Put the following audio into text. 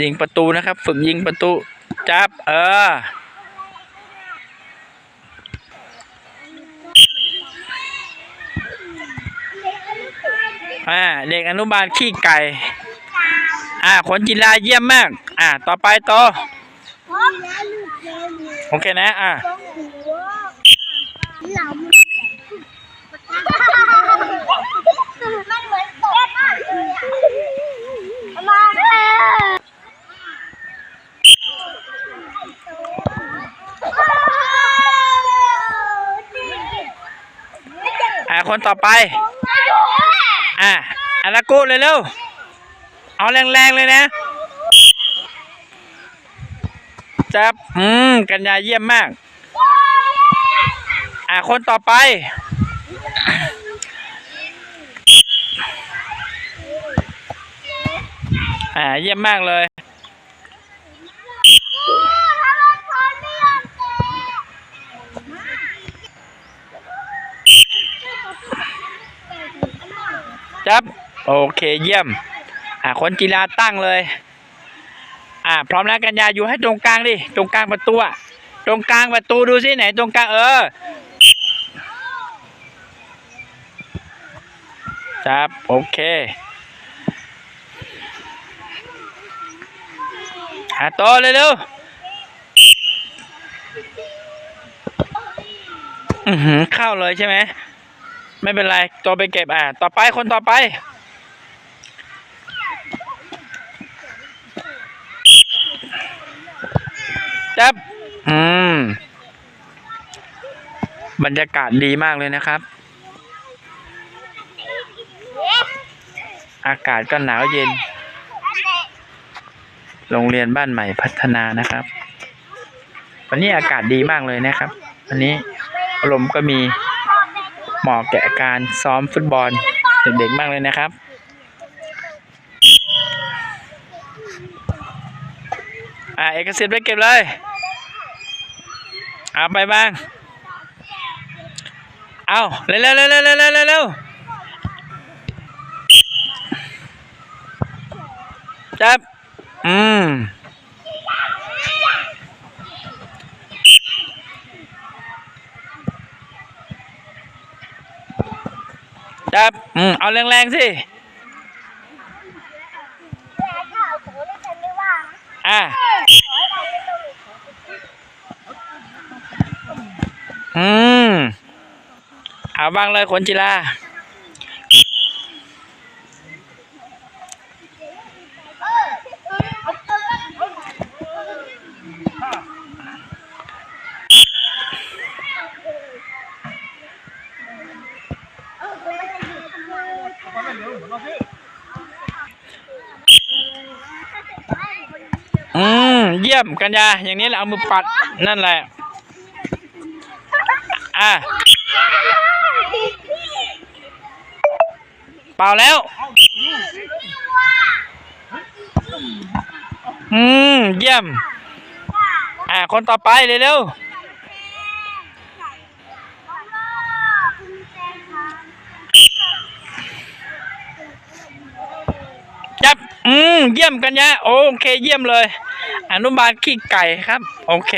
ยิงประตูนะครับ ฝึกยิงประตู จับ เออ อ่า เด็กอนุบาลขี้ไก่ อ่าคนกีฬาเยี่ยมมาก อ่า ต่อไปต่อโอเคนะ อ่า มันเหมือนตกมากเลยอะมาเลย อ่าคนต่อไป อ่าอารากุเร็วๆเอาแรงๆเลยนะจับอืมกัญญาเยี่ยมมาก อ่าคนต่อไป อ่าเยี่ยมมากเลย จับ โอเคเยี่ยม อ่าคนกีฬาตั้งเลย อ่า พร้อมแล้วกัญญาอยู่ให้ตรงกลางดิตรงกลางประตูอะตรงกลางประตูดูสิไหนตรงกลางเออจับโอเคอ่าโตเร็วอือหือเข้าเลยใช่ไหม ไม่เป็นไรตัวไปเก็บอ่า ต่อไปคนต่อไป จับ อืม บรรยากาศดีมากเลยนะครับ อากาศก็หนาวเย็น โรงเรียนบ้านใหม่พัฒนานะครับ วันนี้อากาศดีมากเลยนะครับ วันนี้ลมก็มี เหมาะแก่การซ้อมฟุตบอลเด็กๆมากเลยนะครับ อ่าเอกสิทธิ์ไปเก็บเลย เอาไปบ้าง เอาเร็วเร็วเร็วเร็วเร็วจับ อืม จับอืมเอาแรงๆสิ อะอืม เอาบ้างเลยขนจิลา อืม เยี่ยมกัญญาอย่างนี้แหละเอามือปัดนั่นแหละ อะเปล่าแล้ว อืม เยี่ยม อ่า คนต่อไปเร็วๆจับ อืม เยี่ยมกันยะ โอเค เยี่ยมเลย อนุบาลขี้ไก่ครับ โอเค